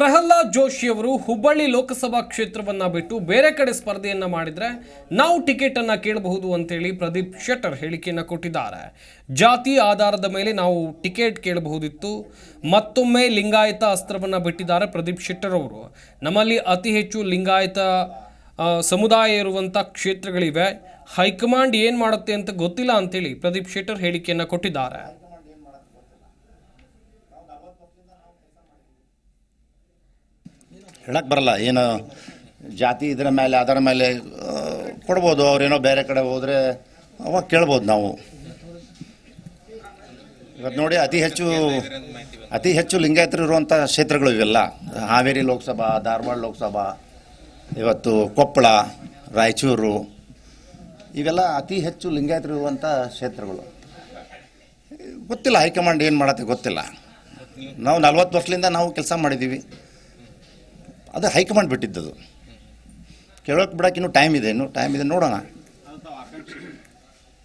ಪ್ರಹ್ಲಾದ್ ಜೋಶಿಯವರು ಹುಬ್ಬಳ್ಳಿ ಲೋಕಸಭಾ ಕ್ಷೇತ್ರವನ್ನ ಬಿಟ್ಟು ಬೇರೆ ಕಡೆ ಸ್ಪರ್ಧೆಯನ್ನ ಮಾಡಿದರೆ ನಾವು ಟಿಕೆಟ್ ಅನ್ನ ಕೇಳಬಹುದು ಅಂತೇಳಿ ಪ್ರದೀಪ್ ಶೆಟ್ಟರ್ ಹೇಳಿಕೆಯನ್ನು ಕೊಟ್ಟಿದ್ದಾರೆ. ಜಾತಿ ಆಧಾರದ ಮೇಲೆ ನಾವು ಟಿಕೆಟ್ ಕೇಳಬಹುದಿತ್ತು. ಮತ್ತೊಮ್ಮೆ ಲಿಂಗಾಯತ ಅಸ್ತ್ರವನ್ನ ಬಿಟ್ಟಿದ್ದಾರೆ ಪ್ರದೀಪ್ ಶೆಟ್ಟರ್ ಅವರು. ನಮ್ಮಲ್ಲಿ ಅತಿ ಹೆಚ್ಚು ಲಿಂಗಾಯತ ಸಮುದಾಯ ಇರುವಂಥ ಕ್ಷೇತ್ರಗಳಿವೆ. ಹೈಕಮಾಂಡ್ ಏನು ಮಾಡುತ್ತೆ ಅಂತ ಗೊತ್ತಿಲ್ಲ ಅಂತೇಳಿ ಪ್ರದೀಪ್ ಶೆಟ್ಟರ್ ಹೇಳಿಕೆಯನ್ನು ಕೊಟ್ಟಿದ್ದಾರೆ. ಹೇಳಕ್ಕೆ ಬರಲ್ಲ. ಏನು ಜಾತಿ ಇದರ ಮೇಲೆ, ಅದರ ಮೇಲೆ ಕೊಡ್ಬೋದು. ಅವ್ರೇನೋ ಬೇರೆ ಕಡೆ ಹೋದರೆ ಅವಾಗ ಕೇಳ್ಬೋದು ನಾವು. ಇವತ್ತು ನೋಡಿ ಅತಿ ಹೆಚ್ಚು ಅತಿ ಹೆಚ್ಚು ಲಿಂಗಾಯತರು ಇರುವಂಥ ಕ್ಷೇತ್ರಗಳು ಇವೆಲ್ಲ. ಹಾವೇರಿ ಲೋಕಸಭಾ, ಧಾರವಾಡ ಲೋಕಸಭಾ, ಇವತ್ತು ಕೊಪ್ಪಳ, ರಾಯಚೂರು, ಇವೆಲ್ಲ ಅತಿ ಹೆಚ್ಚು ಲಿಂಗಾಯತರು ಇರುವಂಥ ಕ್ಷೇತ್ರಗಳು. ಗೊತ್ತಿಲ್ಲ, ಹೈಕಮಾಂಡ್ ಏನು ಮಾಡತ್ತೆ ಗೊತ್ತಿಲ್ಲ. ನಾವು ನಲ್ವತ್ತು ವರ್ಷದಿಂದ ನಾವು ಕೆಲಸ ಮಾಡಿದ್ದೀವಿ ಅದು ಹೈಕಮಾಂಡ್ ಬಿಟ್ಟಿದ್ದದು. ಕೇಳೋಕೆ ಬಿಡೋಕೆ ಇನ್ನೂ ಟೈಮ್ ಇದೆ, ಇನ್ನು ಟೈಮ್ ಇದೆ ನೋಡೋಣ.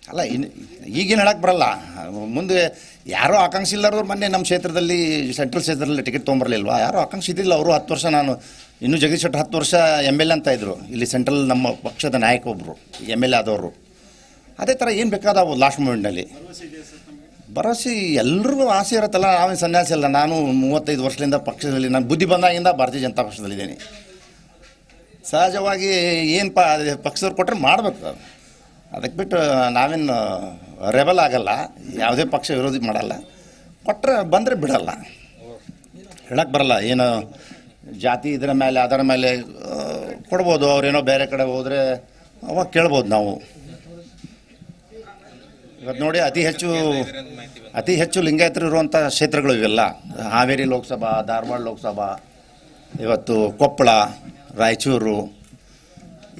ಅಲ್ಲ ಇನ್ನು ಈಗೇನು ಹೇಳಕ್ಕೆ ಬರಲ್ಲ. ಮುಂದೆ ಯಾರೋ ಆಕಾಂಕ್ಷಿ ಇಲ್ಲಾರವ್ರು ಮೊನ್ನೆ ನಮ್ಮ ಕ್ಷೇತ್ರದಲ್ಲಿ, ಸೆಂಟ್ರಲ್ ಕ್ಷೇತ್ರದಲ್ಲಿ ಟಿಕೆಟ್ ತೊಗೊಂಬರ್ಲಿಲ್ವಾ? ಯಾರೋ ಆಕಾಂಕ್ಷಿ ಇದ್ದಿಲ್ಲ, ಅವರು ಹತ್ತು ವರ್ಷ ನಾನು, ಇನ್ನೂ ಜಗದೀಶ್ ಶೆಟ್ಟರ್ ಹತ್ತು ವರ್ಷ ಎಂ ಎಲ್ ಎ ಅಂತ ಇದ್ದರು ಇಲ್ಲಿ ಸೆಂಟ್ರಲ್ ನಮ್ಮ ಪಕ್ಷದ ನಾಯಕ ಒಬ್ಬರು ಎಂ ಎಲ್ ಎ ಆದವರು. ಅದೇ ಥರ ಏನು ಬೇಕಾದವು ಲಾಸ್ಟ್ ಮೂಮೆಂಟ್ನಲ್ಲಿ ಭರವಸೆ ಎಲ್ರಿಗೂ ಆಸೆ ಇರುತ್ತಲ್ಲ ನಾವೇನು ಸನ್ಯಾಸಿ ಅಲ್ಲ, ನಾನು ಮೂವತ್ತೈದು ವರ್ಷದಿಂದ ಪಕ್ಷದಲ್ಲಿ, ನಾನು ಬುದ್ಧಿ ಬಂದಾಗಿಂದ ಭಾರತೀಯ ಜನತಾ ಪಕ್ಷದಲ್ಲಿದ್ದೀನಿ ಸಹಜವಾಗಿ ಏನಪ್ಪ ಪ ಪಕ್ಷದವ್ರು ಕೊಟ್ಟರೆ ಮಾಡಬೇಕು ಅದಕ್ಕೆ ಬಿಟ್ಟು, ನಾವೇನು ರೆಬಲ್ ಆಗಲ್ಲ, ಯಾವುದೇ ಪಕ್ಷ ವಿರೋಧಿ ಮಾಡಲ್ಲ. ಕೊಟ್ಟರೆ ಬಂದರೆ ಬಿಡಲ್ಲ. ಹೇಳಕ್ಕೆ ಬರಲ್ಲ, ಏನು ಜಾತಿ ಇದರ ಮೇಲೆ, ಅದರ ಮೇಲೆ ಕೊಡ್ಬೋದು, ಅವ್ರೇನೋ ಬೇರೆ ಕಡೆ ಹೋದರೆ ಅವಾಗ ಕೇಳ್ಬೋದು ನಾವು. ಇವತ್ತು ನೋಡಿ ಅತಿ ಹೆಚ್ಚು ಅತಿ ಹೆಚ್ಚು ಲಿಂಗಾಯತರು ಇರುವಂಥ ಕ್ಷೇತ್ರಗಳು ಇವೆಲ್ಲ. ಹಾವೇರಿ ಲೋಕಸಭಾ, ಧಾರವಾಡ ಲೋಕಸಭಾ, ಇವತ್ತು ಕೊಪ್ಪಳ, ರಾಯಚೂರು,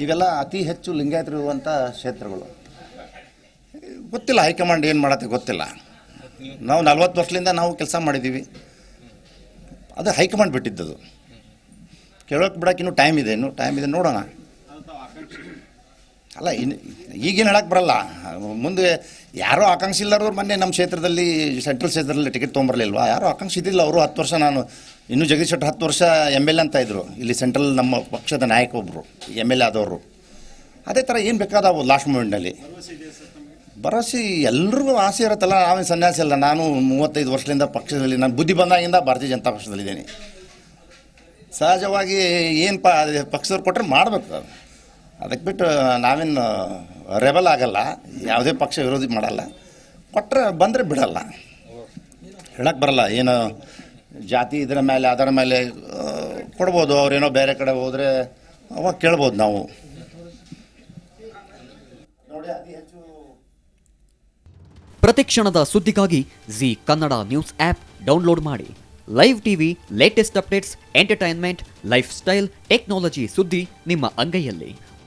ಇವೆಲ್ಲ ಅತಿ ಹೆಚ್ಚು ಲಿಂಗಾಯತರು ಇರುವಂಥ ಕ್ಷೇತ್ರಗಳು. ಗೊತ್ತಿಲ್ಲ ಹೈಕಮಾಂಡ್ ಏನು ಮಾಡತ್ತೆ ಗೊತ್ತಿಲ್ಲ. ನಾವು ನಲ್ವತ್ತು ವರ್ಷದಿಂದ ನಾವು ಕೆಲಸ ಮಾಡಿದ್ದೀವಿ. ಅದು ಹೈಕಮಾಂಡ್ ಬಿಟ್ಟಿದ್ದದು. ಕೇಳೋಕೆ ಬಿಡೋಕೆ ಇನ್ನೂ ಟೈಮ್ ಇದೆ, ಇನ್ನೂ ಟೈಮ್ ಇದೆ, ನೋಡೋಣ. ಅಲ್ಲ ಇನ್ನು ಈಗೇನು ಹೇಳಕ್ಕೆ ಬರಲ್ಲ. ಮುಂದೆ ಯಾರೋ ಆಕಾಂಕ್ಷಿ ಇಲ್ಲಾರವ್ರು ಮೊನ್ನೆ ನಮ್ಮ ಕ್ಷೇತ್ರದಲ್ಲಿ, ಸೆಂಟ್ರಲ್ ಕ್ಷೇತ್ರದಲ್ಲಿ ಟಿಕೆಟ್ ತೊಗೊಂಬರ್ಲಿಲ್ವಾ? ಯಾರೋ ಆಕಾಂಕ್ಷೆ ಅವರು ಹತ್ತು ವರ್ಷ ನಾನು, ಇನ್ನೂ ಜಗದೀಶ್ ಶೆಟ್ಟರ್ ಹತ್ತು ವರ್ಷ ಎಂ ಎಲ್ ಎ ಅಂತ ಇದ್ದರು ಇಲ್ಲಿ ಸೆಂಟ್ರಲ್ ನಮ್ಮ ಪಕ್ಷದ ನಾಯಕ ಒಬ್ಬರು ಎಂ ಎಲ್ ಎ ಆದವರು. ಅದೇ ಥರ ಏನು ಬೇಕಾದವು ಲಾಸ್ಟ್ ಮೂಮೆಂಟ್ನಲ್ಲಿ ಭರವಸೆ ಎಲ್ರಿಗೂ ಆಸೆ ಇರುತ್ತಲ್ಲ, ನಾವೇನು ಸನ್ಯಾಸಿ ಅಲ್ಲ. ನಾನು ಮೂವತ್ತೈದು ವರ್ಷದಿಂದ ಪಕ್ಷದಲ್ಲಿ, ನಾನು ಬುದ್ಧಿ ಬಂದಾಗಿಂದ ಭಾರತೀಯ ಜನತಾ ಪಕ್ಷದಲ್ಲಿದ್ದೀನಿ. ಸಹಜವಾಗಿ ಏನು ಪ ಪಕ್ಷದವ್ರು ಕೊಟ್ಟರೆ ಮಾಡಬೇಕು ಅದಕ್ಕೆ ಬಿಟ್ಟು ನಾವೇನು ರೆಬಲ್ ಆಗಲ್ಲ, ಯಾವುದೇ ಪಕ್ಷ ವಿರೋಧಿ ಮಾಡಲ್ಲ. ಕೊಟ್ಟರೆ ಬಂದರೆ ಬಿಡಲ್ಲ. ಹೇಳಕ್ಕೆ ಬರಲ್ಲ, ಏನು ಜಾತಿ ಇದರ ಮೇಲೆ, ಅದರ ಮೇಲೆ ಕೊಡ್ಬೋದು, ಅವ್ರೇನೋ ಬೇರೆ ಕಡೆ ಹೋದರೆ ಅವಾಗ ಕೇಳ್ಬೋದು ನಾವು. ಪ್ರತಿ ಕ್ಷಣದ ಸುದ್ದಿಗಾಗಿ Zee Kannada news app download ಮಾಡಿ. Live TV, latest updates, entertainment, lifestyle, technology ಸುದ್ದಿ ನಿಮ್ಮ ಅಂಗೈಯಲ್ಲಿ.